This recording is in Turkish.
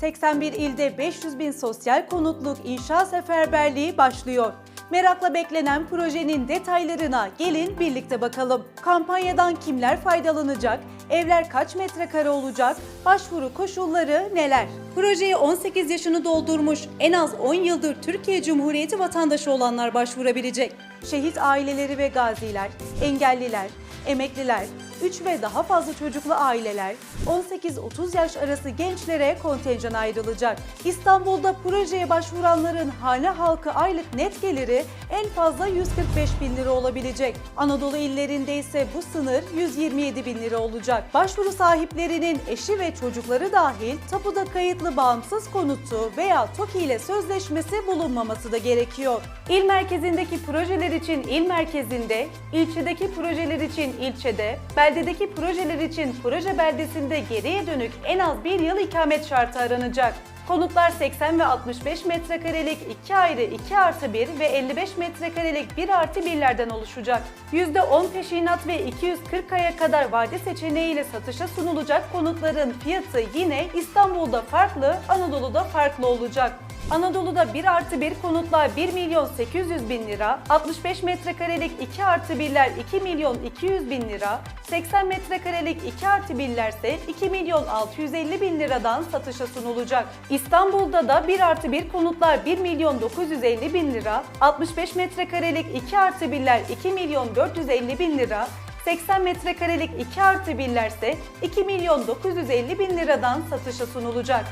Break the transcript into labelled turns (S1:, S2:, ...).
S1: 81 ilde 500 bin sosyal konutluk inşa seferberliği başlıyor. Merakla beklenen projenin detaylarına gelin birlikte bakalım. Kampanyadan kimler faydalanacak? Evler kaç metrekare olacak? Başvuru koşulları neler? Projeye 18 yaşını doldurmuş, en az 10 yıldır Türkiye Cumhuriyeti vatandaşı olanlar başvurabilecek. Şehit aileleri ve gaziler, engelliler, emekliler, 3 ve daha fazla çocuklu aileler, 18-30 yaş arası gençlere kontenjan ayrılacak. İstanbul'da projeye başvuranların hane halkı aylık net geliri en fazla 145 bin lira olabilecek. Anadolu illerinde ise bu sınır 127 bin lira olacak. Başvuru sahiplerinin eşi ve çocukları dahil tapuda kayıtlı bağımsız konutu veya TOKİ ile sözleşmesi bulunmaması da gerekiyor. İl merkezindeki projeler için il merkezinde, ilçedeki projeler için ilçede, beldedeki projeler için proje beldesinde geriye dönük en az bir yıl ikamet şartı aranacak. Konutlar 80 ve 65 metrekarelik 2 ayrı 2 artı 1 ve 55 metrekarelik 1 artı 1'lerden oluşacak. %10 peşinat ve 240 aya kadar vade seçeneğiyle satışa sunulacak konutların fiyatı yine İstanbul'da farklı, Anadolu'da farklı olacak. Anadolu'da 1 artı 1 konutlar 1 milyon 800 bin lira, 65 metrekarelik 2 artı 1'ler 2 milyon 200 bin lira, 80 metrekarelik 2 artı 1'ler ise 2 milyon 650 bin liradan satışa sunulacak. İstanbul'da da 1 artı 1 konutlar 1 milyon 950 bin lira, 65 metrekarelik 2 artı 1'ler 2 milyon 450 bin lira, 80 metrekarelik 2 artı 1'ler ise 2 milyon 950 bin liradan satışa sunulacak.